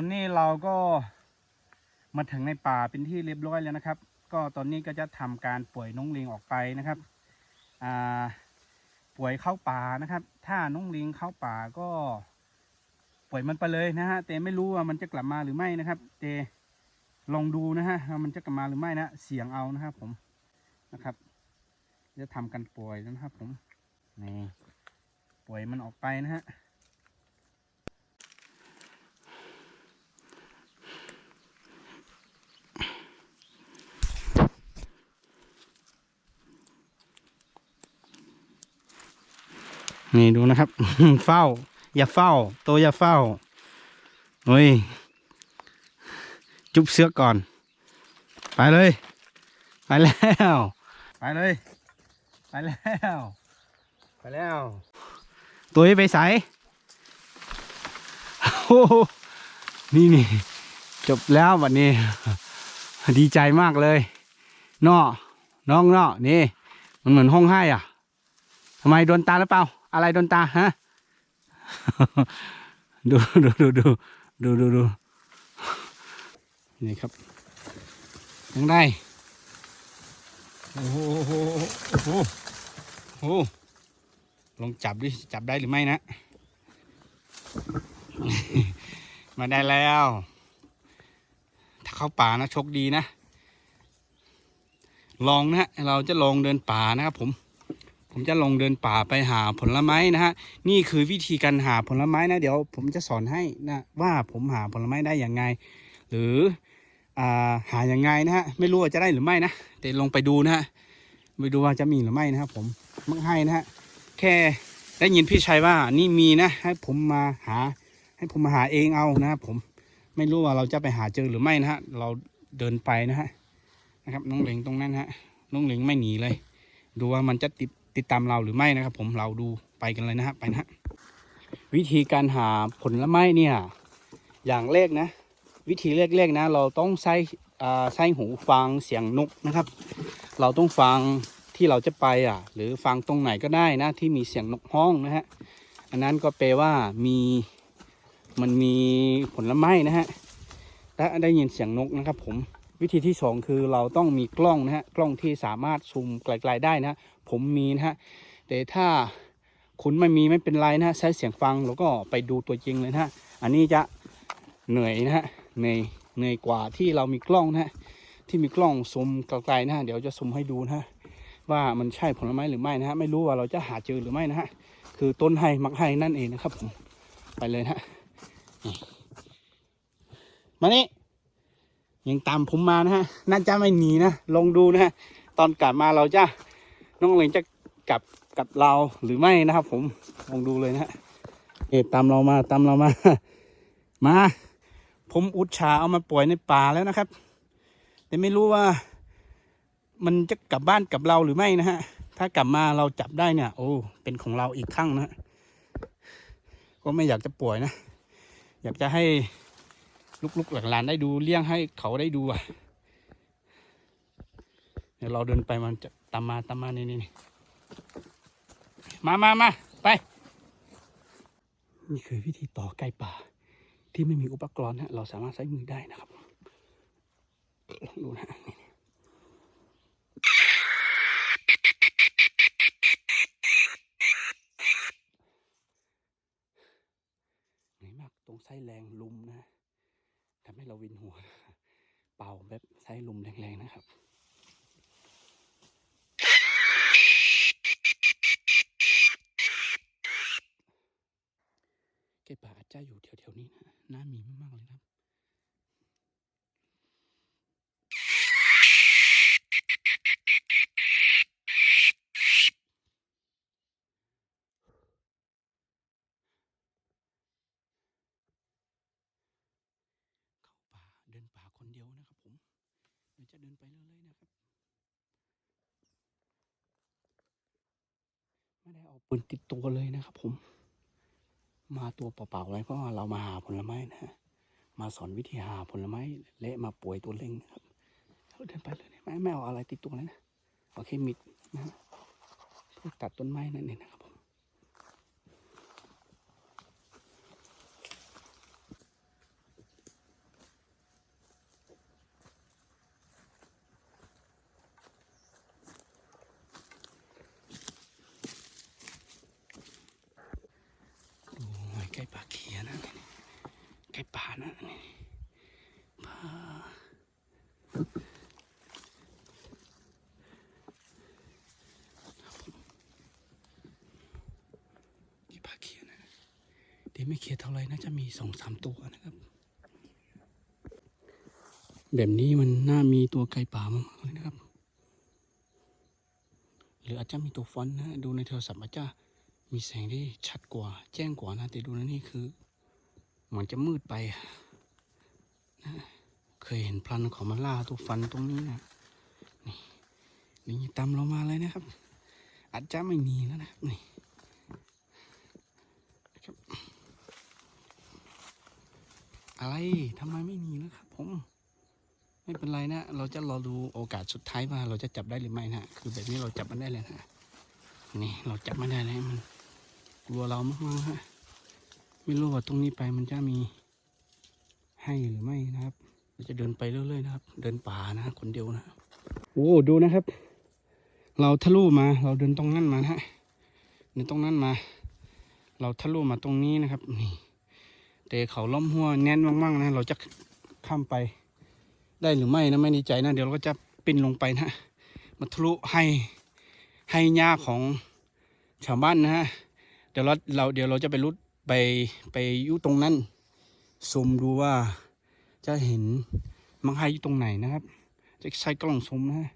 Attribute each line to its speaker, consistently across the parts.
Speaker 1: ตอนนี้เราก็มาถึงในป่าเป็นที่เรียบร้อยแล้วนะครับ ก็ตอนนี้ก็จะทำการป่วยน้องลิงออกไปนะครับอ่าป่วยเข้าป่านะครับ ถ้าน้องลิงเข้าป่าก็ปล่อยมันไปเลยนะฮะแต่ไม่รู้ว่ามันจะกลับมาหรือไม่นะครับแต่ลองดูนะฮะว่ามันจะกลับมาหรือไม่นะเสียงเอานะครับผมนะครับ จะทำกันป่วยนะครับผมนี่ป่วยมันออกไปนะฮะ นี่ดูนะครับ เฝ้า อย่าเฝ้า ตัวอย่าเฝ้าเฮ้ย จุบเสือกก่อน ไปเลย ไปแล้ว ไปเลย ไปแล้ว ไปแล้ว ตัวไปใสโอ้โหนี่นี่จบแล้ววันนี้ ดีใจมากเลยนอน้องนอนี่ มันเหมือนห้องให้อะทำไมโดนตาหรือเปล่า อะไรโดนตาฮะดูดูดูดูดูดูดูนี่ครับยังได้โอ้โหโอ้โหโอ้โหโอ้โหลองจับดิจับได้หรือไม่นะ มาได้แล้ว ถ้าเข้าป่านะโชคดีนะ ลองนะฮะเราจะลองเดินป่านะครับผม ผมจะลงเดินป่าไปหาผลไม้นะฮะนี่คือวิธีการหาผลไม้นะ เดี๋ยวผมจะสอนให้นะว่าผมหาผลไม้ได้อย่างไง หรืออ่าหาอย่างไงนะฮะไม่รู้ว่าจะได้หรือไม่นะแต่ลงไปดูนะฮะไปดูว่าจะมีหรือไม่นะครับผมมักให้นะฮะแค่ได้ยินพี่ชัยว่านี่มีนะให้ผมมาหา ให้ผมมาหาเองเอานะครับผมไม่รู้ว่าเราจะไปหาเจอหรือไม่นะฮะเราเดินไปนะฮะนะครับน้องเหลงตรงนั้นฮะน้องเหลงไม่หนีเลย ดูว่ามันจะติด ติดตามเราหรือไม่นะครับ ผมเราดูไปกันเลยนะฮะไปนะฮะวิธีการหาผลไม้เนี่ยอย่างแรกนะ วิธีแรกๆนะ เราต้องใส่ใส่หูฟังเสียงนกนะครับ เราต้องฟังที่เราจะไปอะ หรือฟังตรงไหนก็ได้นะ ที่มีเสียงนกห้องนะฮะอันนั้นก็แปลว่ามีมันมีผลไม้นะฮะและได้ยินเสียงนกนะครับผม วิธีที่สองคือเราต้องมีกล้องนะฮะกล้องที่สามารถซูมไกลๆได้นะฮะผมมีนะฮะแต่ถ้าคุณไม่มีไม่เป็นไรนะฮะใช้เสียงฟังแล้วก็ไปดูตัวจริงเลยนะฮะอันนี้จะเหนื่อยนะฮะเหนื่อยเหนื่อยกว่าที่เรามีกล้องนะฮะที่มีกล้องซูมไกลๆนะฮะเดี๋ยวจะซูมให้ดูนะฮะว่ามันใช่ผลไม้หรือไม่นะฮะไม่รู้ว่าเราจะหาเจอหรือไม่นะฮะคือต้นไฮมักไฮนั่นเองนะครับผมไปเลยนะฮะมานี่ ยังตามผมมานะฮะน่าจะไม่หนีนะลองดูนะฮะตอนกลับมาเราจะน้องเลงจะกลับกับเราหรือไม่นะครับ ผมลองดูเลยนะฮะเอะตามเรามาตามเรามา มา ผมอุดชาเอามาปล่อยในป่าแล้วนะครับ แต่ไม่รู้ว่า มันจะกลับบ้านกับเราหรือไม่นะฮะถ้ากลับมาเราจับได้เนี่ย โอ้เป็นของเราอีกครั้งนะฮะก็ไม่อยากจะป่วยนะ อยากจะให้ ลูกๆหลานๆได้ดูเลี้ยงให้เขาได้ดูอะเดี๋ยวเราเดินไปมันจะตามมาตามมานี่นี่มามามาไป นี่คือวิธีต่อไก่ป่า ที่ไม่มีอุปกรณ์นะเราสามารถใช้มือได้นะครับดูนะเหนื่อยมากตรงไส้แรงลุมนะ ทำให้เราวินหัว เป่าแบบใช้ลมแรงๆนะครับแก่ป่าอาจจะอยู่แถวๆนี้นะน่ามีมากๆเลยนะครับ เข้าป่าเดินป่าคนเดียวนะครับผม เดินไปเรื่อยๆนะครับ ไม่ได้เอาปืนติดตัวเลยนะครับ ผม มาตัวเปล่าๆเลยเพราะว่าเรามาหาผลไม้นะฮะมาสอนวิธีหาผลไม้และมาป่วยตัวเล็งนะครับเราเดินไปเลยไม่ไม่เอาอะไรติดตัวเลยนะเอาแค่มิดนะฮะเพื่อตัดต้นไม้นั่นเองนะครับ ล้ป่าเขียนะใกล้ป่านะนี่ป่าที่ป่าเขียนะเดี๋ยวไม่เขียเท่าไรน่าจะมีสองสามตัวนะครับ แบบนี้มันน่ามีตัวไก่ป่ามากเลยนะครับ หรืออาจจะมีตัวฟอนนะดูในโทรศัพท์อาจจะ มีแสงที่ชัดกว่า แจ้งกว่านะ แต่ดูนะนี่คือ เหมือนจะมืดไปนะเคยเห็นพลันของมันล่าตัวฟันตรงนี้นะนี่นี่ตามเรามาเลยนะครับ อาจจะไม่มีแล้วนะครับนี่ครับอะไรทำไมไม่มีนะครับผมไม่เป็นไรนะ เราจะรอดูโอกาสสุดท้ายว่าเราจะจับได้หรือไม่นะ คือแบบนี้เราจับมันได้เลยนะ นี่เราจับไม่ได้เลยมัน กลัวเรามากๆฮะไม่รู้ว่าตรงนี้ไปมันจะมีให้หรือไม่นะครับเราจะเดินไปเรื่อยๆนะครับ เดินป่านะคนเดียวนะโอ้ดูนะครับ เราทะลุมา เราเดินตรงนั้นมานะฮะเดินตรงนั้นมา เราทะลุมาตรงนี้นะครับนี่แต่เขาล้อมหัวแน่นมากๆนะ เราจะข้ามไป ได้หรือไม่นะไม่แน่ใจนะ เดี๋ยวเราก็จะปีนลงไปนะมาทะลุให้ให้หญ้าของชาวบ้านนะฮะ เดี๋ยวเราเราเดี๋ยวเราจะไปรุดไปไปอยู่ตรงนั้นซูมดูว่าจะเห็นมังไฮอยู่ตรงไหนนะครับ จะใช้กล้องซูมนะ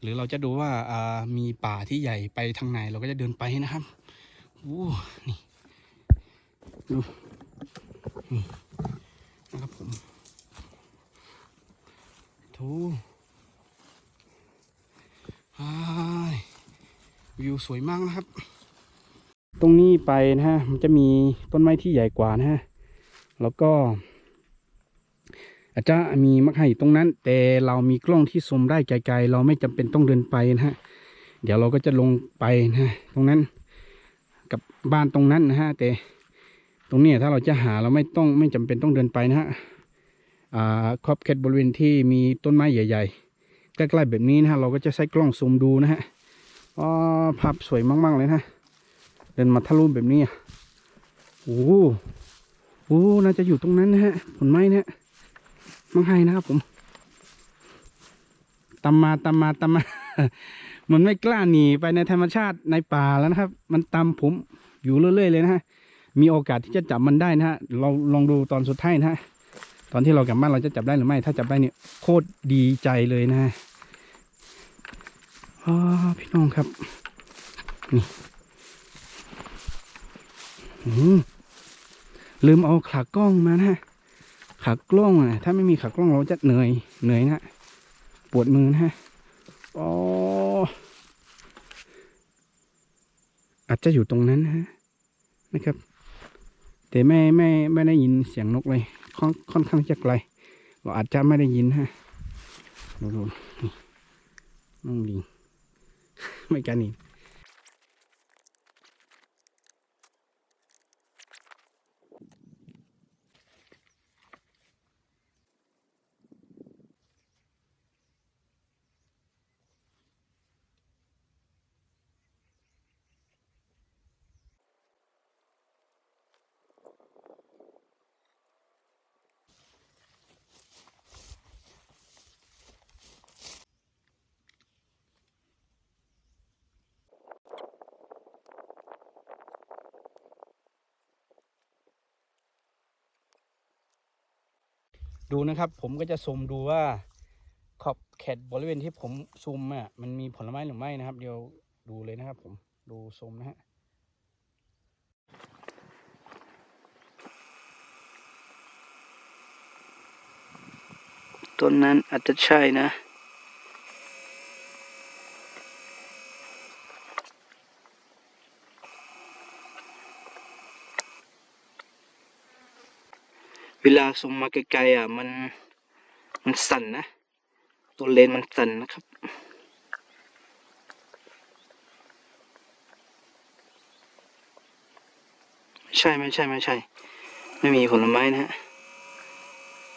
Speaker 1: หรือเราจะดูว่าอ่ามีป่าที่ใหญ่ไปทางไหนเราก็จะเดินไปนะครับโอ้นี่ดูนี่นะครับผมทูวิวสวยมากนะครับ ตรงนี้ไปนะฮะ มันจะมีต้นไม้ที่ใหญ่กว่านะฮะ แล้วก็ อาจจะมีมะไห่ตรงนั้น แต่เรามีกล้องที่ซูมได้ไกลๆ เราไม่จำเป็นต้องเดินไปนะฮะ เดี๋ยวเราก็จะลงไปนะฮะ ตรงนั้นกับบ้านตรงนั้นนะฮะ แต่ตรงนี้ถ้าเราจะหาเราไม่ต้องไม่จำเป็นต้องเดินไปนะฮะอ่าขอบเขตบริเวณที่มีต้นไม้ใหญ่ๆ ใกล้ๆแบบนี้นะฮะ เราก็จะใช้กล้องซูมดูนะฮะ อ๋อภาพสวยมากๆเลยนะ เดินมาทะลุแบบนี้โอ้โหโอ้น่าจะอยู่ตรงนั้นนะฮะ ผลไม้เนี่ยมังไฮนะครับผมตามมาตามมาตามมา มันไม่กล้าหนีไปในธรรมชาติในป่าแล้วนะครับ มันตามผมอยู่เรื่อยๆเลยนะฮะ มีโอกาสที่จะจับมันได้นะฮะ เราลองดูตอนสุดท้ายนะฮะ ตอนที่เรากลับบ้านเราจะจับได้หรือไม่ ถ้าจับได้เนี่ยโคตรดีใจเลยนะฮะอ๋อพี่น้องครับ นี่ ลืมเอาขากล้องมานะฮะขากล้องอะ ถ้าไม่มีขากล้องเราจะเหนื่อย เหนื่อยนะ ปวดมือนะฮะอ๋ออาจจะอยู่ตรงนั้นนะฮะนะครับ แต่ไม่ไม่ไม่ได้ยินเสียงนกเลย ค่อนค่อนข้างจะไกลเราอาจจะไม่ได้ยินฮะดูดูน้องลิงไม่กันนี่ ดูนะครับ ผมก็จะซูมดูว่าขอบเขตบริเวณที่ผมซูมอะมันมีผลไม้หรือไม่นะครับ เดี๋ยวดูเลยนะครับ ผมดูซูมนะฮะต้นนั้นอาจจะใช่นะ เวลาซูมมาไกลๆอะ มันมันสั่นนะ ตัวเลนมันสั่นนะครับ ใช่ไม่ใช่ไม่ใช่ ไม่มีผลไม้นะฮะ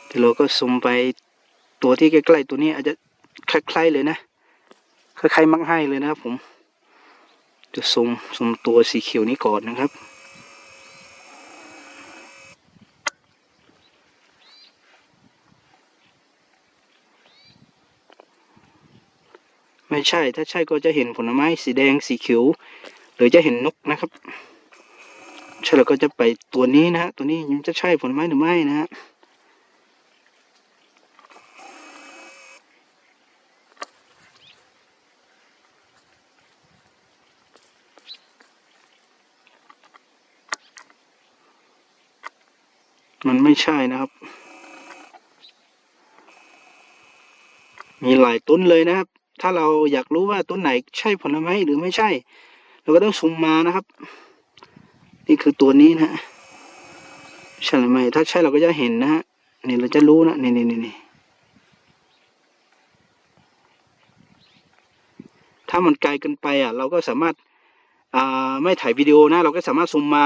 Speaker 1: แต่เราก็ซูมไปตัวที่ใกล้ๆตัวนี้อาจจะคล้ายๆเลยนะคล้ายๆมักให้เลยนะครับผม จะซูมซูมตัวสีเขียวนี้ก่อนนะครับ ไม่ใช่ ถ้าใช่ก็จะเห็นผลไม้สีแดงสีเขียวหรือจะเห็นนกนะครับใช่แล้วก็จะไปตัวนี้นะฮะตัวนี้มันจะใช่ผลไม้หรือไม่นะฮะมันไม่ใช่นะครับ มีหลายต้นเลยนะครับ ถ้าเราอยากรู้ว่าต้นไหนใช่ผลไม้หรือไม่ใช่ เราก็ต้องซูมมานะครับ นี่คือตัวนี้นะฮะใช่หรือไม่ถ้าใช่เราก็จะเห็นนะฮะนี่เราจะรู้นะนี่นี่นี่ถ้ามันไกลเกินไปอะ เราก็สามารถอ่าไม่ถ่ายวิดีโอนะ เราก็สามารถซูมมา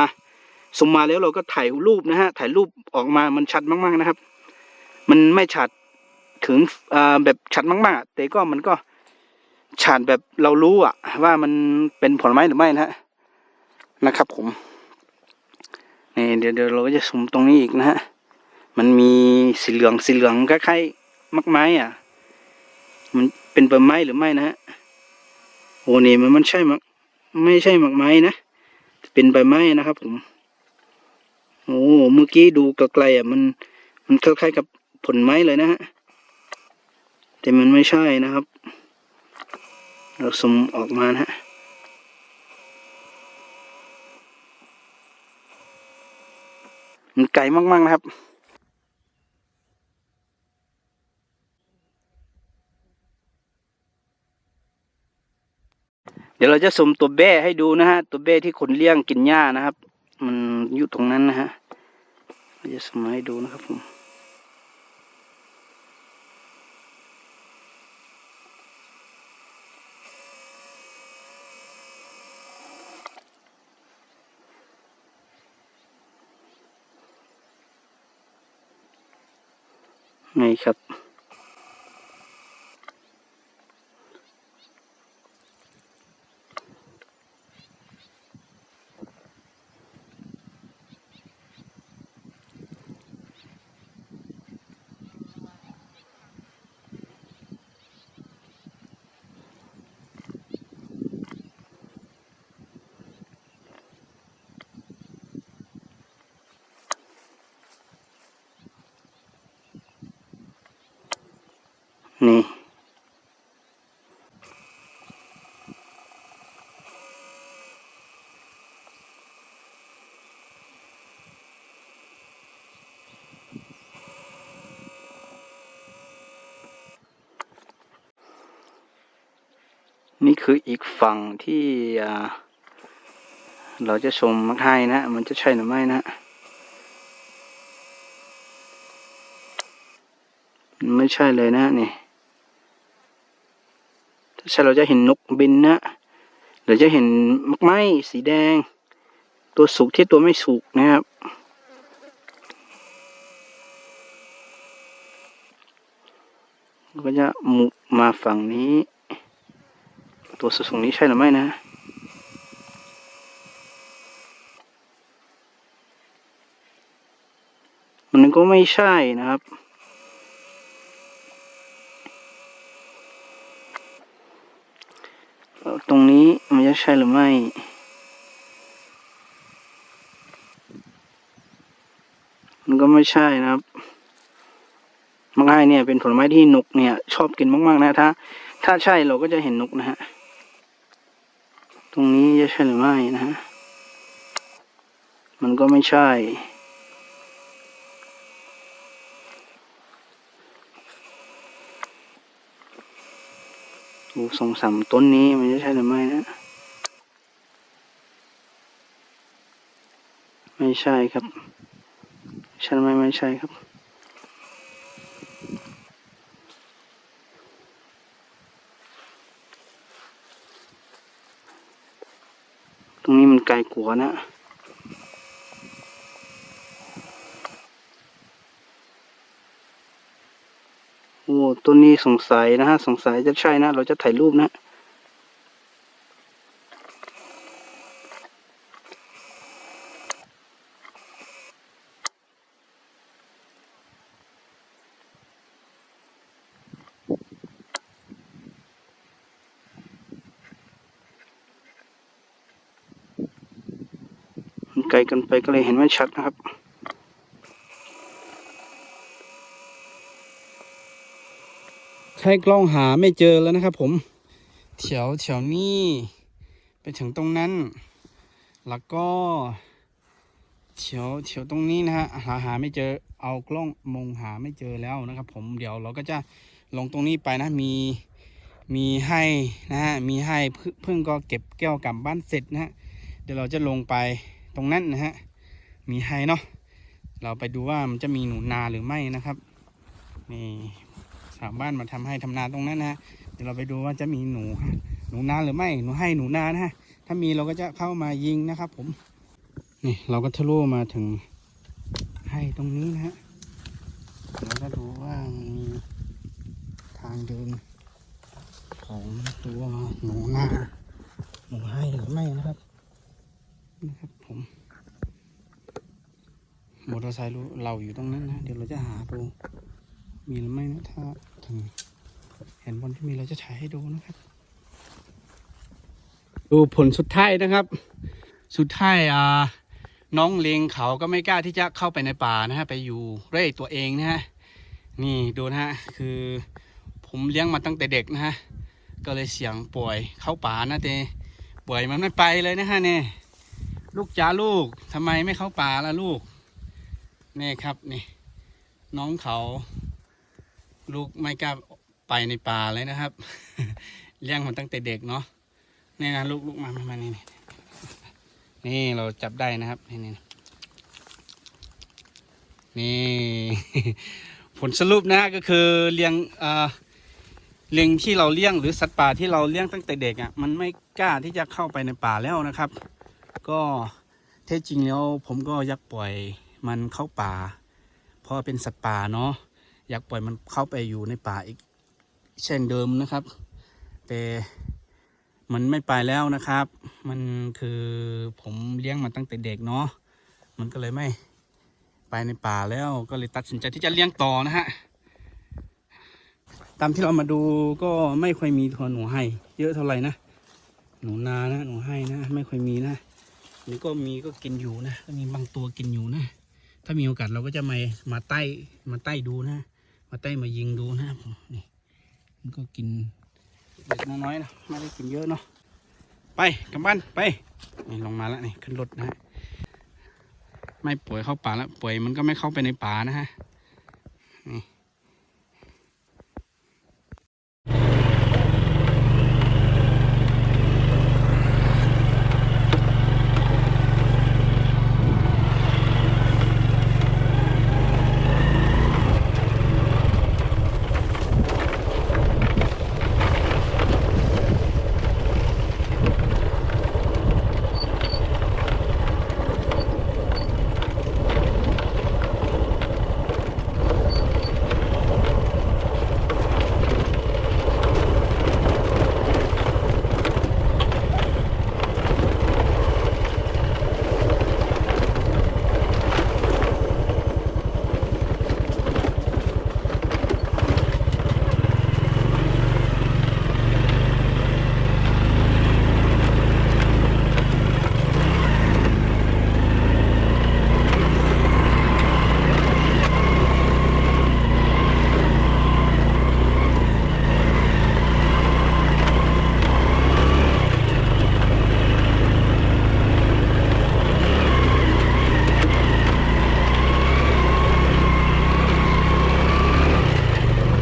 Speaker 1: ซูมมาแล้วเราก็ถ่ายรูปนะฮะถ่ายรูปออกมามันชัดมาก ๆนะครับ มันไม่ชัดถึงอ่าแบบชัดมาก ๆ แต่ก็มันก็ ชัดแบบเรารู้อะว่ามันเป็นผลไม้หรือไม่นะฮะนะครับผมนี่เดี๋ยวเดี๋ยวเราก็จะสุ่มตรงนี้อีกนะฮะมันมีสีเหลืองสีเหลืองคล้ายๆมักไม้อะ มันเป็นใบไม้หรือไม่นะฮะโอ้นี่มันมันใช่มักไม่ใช่มักไม้นะเป็นใบไม้นะครับผมโอ้เมื่อกี้ดูไกลๆอะมัน มันคล้ายๆกับผลไม้เลยนะฮะแต่มันไม่ใช่นะครับ เราสุ่มออกมานะฮะมันไกลมาก ๆ นะครับเดี๋ยวเราจะสุ่มตัวแบ้ให้ดูนะฮะ ตัวแบ้ที่คนเลี้ยงกินหญ้านะครับ มันอยู่ตรงนั้นนะฮะเราจะสุ่มมาให้ดูนะครับผม ไงครับ นี่ นี่คืออีกฝั่งที่อ่าเราจะชมมักให้นะ มันจะใช่หรือไม่นะมันไม่ใช่เลยนะนี่ เราจะเห็นนกบินนะเราจะเห็นมักไม้สีแดง ตัวสุกที่ตัวไม่สุกนะครับ ก็จะมุมาฝั่งนี้ ตัวสุกนี้ใช่หรือไม่นะมันก็ไม่ใช่นะครับ ต รงนี้มันจะใช่หรือไม่มันก็ไม่ใช่นะครับมังไงเนี่ยเป็นผลไม้ที่นกเนี่ย ชอบกินมากๆนะถ้า ถ้าใช่เราก็จะเห็นนกนะฮะ ตรงนี้จะใช่หรือไม่นะฮะ มันก็ไม่ใช่ ดูสองสามต้นนี้มันจะใช่หรือไม่นะ ไม่ใช่ครับ ใช่ไหมไม่ใช่ครับตรงนี้มันไกลกว่านะ โอ้ ต้นนี้สงสัยนะฮะ สงสัยจะใช่นะ เราจะถ่ายรูปนะมันไกลกันไปก็เลยเห็นไม่ชัดนะครับ ช้กล้องหาไม่เจอแล้วนะครับผมแถวแถวนี้ไปถึงตรงนั้น แล้วก็แถวแถวตรงนี้นะฮะหาหาไม่เจอเอากล้องมองหาไม่เจอแล้วนะครับ ผมเดี๋ยวเราก็จะลงตรงนี้ไปนะมีมีให้นะฮะมีให้เพิ่งเพิ่งก็เก็บแก้วกลับบ้านเสร็จนะฮะเดี๋ยวเราจะลงไปตรงนั้นนะฮะมีให้เนาะเราไปดูว่ามันจะมีหนูนาหรือไม่นะครับนี่ ชาวบ้านมาทำให้ทำนาตรงนั้นนะเดี๋ยวเราไปดูว่าจะมีหนู หนูนาหรือไม่หนูให้หนูนานะฮะถ้ามีเราก็จะเข้ามายิงนะครับ ผม นี่เราก็ทะลุมาถึงให้ตรงนี้นะฮะเราก็ดูว่ามีทางเดินของตัวหนูนาหนูให้หรือไม่นะครับนะครับผมมอเตอร์ไซค์เราอยู่ตรงนั้นนะ เดี๋ยวเราจะหาดู มีหรือไม่นะถ้าถึงเห็นวันที่มีเราจะฉายให้ดูนะครับ ดูผลสุดท้ายนะครับ สุดท้ายอ่าน้องเลงเขาก็ไม่กล้าที่จะเข้าไปในป่านะฮะไปอยู่เร่ตัวเองนะฮะนี่ดูนะฮะคือผมเลี้ยงมาตั้งแต่เด็กนะฮะก็เลยเสียงป่วยเข้าป่านะเตป่วยมันไม่ไปเลยนะฮะเนี่ยลูกจ้าลูกทำไมไม่เข้าป่าล่ะลูกนี่ครับนี่น้องเขา ลูกไม่กล้าไปในป่าเลยนะครับ เลี้ยงมันตั้งแต่เด็กเนาะนี่นะลูกลูกมามามานี่นี่นี่เราจับได้นะครับนี่นี่นี่ผลสรุปนะก็คือเลี้ยงเอ่อเลี้ยงที่เราเลี้ยงหรือสัตว์ป่าที่เราเลี้ยงตั้งแต่เด็กอะมันไม่กล้าที่จะเข้าไปในป่าแล้วนะครับ ก็แท้จริงแล้วผมก็อยากปล่อยมันเข้าป่า เพราะเป็นสัตว์ป่าเนาะ อยากปล่อยมันเข้าไปอยู่ในป่าอีก เช่นเดิมนะครับ แต่มันไม่ไปแล้วนะครับ มันคือผมเลี้ยงมาตั้งแต่เด็กเนาะมันก็เลยไม่ไปในป่าแล้วก็เลยตัดสินใจที่จะเลี้ยงต่อนะฮะตามที่เรามาดูก็ไม่ค่อยมีตัวหนูให้ เยอะเท่าไหร่นะหนูนานะหนูให้นะไม่ค่อยมีนะนี่ก็มีก็กินอยู่นะก็มีบางตัวกินอยู่นะ ถ้ามีโอกาสเราก็จะมามาใต้มาใต้ดูนะ มาไต้มายิงดูนะครับผมนี่มันก็กินเล็กน้อยนะไม่ได้กินเยอะเนาะไปกลับบ้านไปนี่ลงมาแล้วนี่ขึ้นรถนะฮะไม่ป่วยเข้าป่าแล้วป่วยมันก็ไม่เข้าไปในป่านะฮะนี่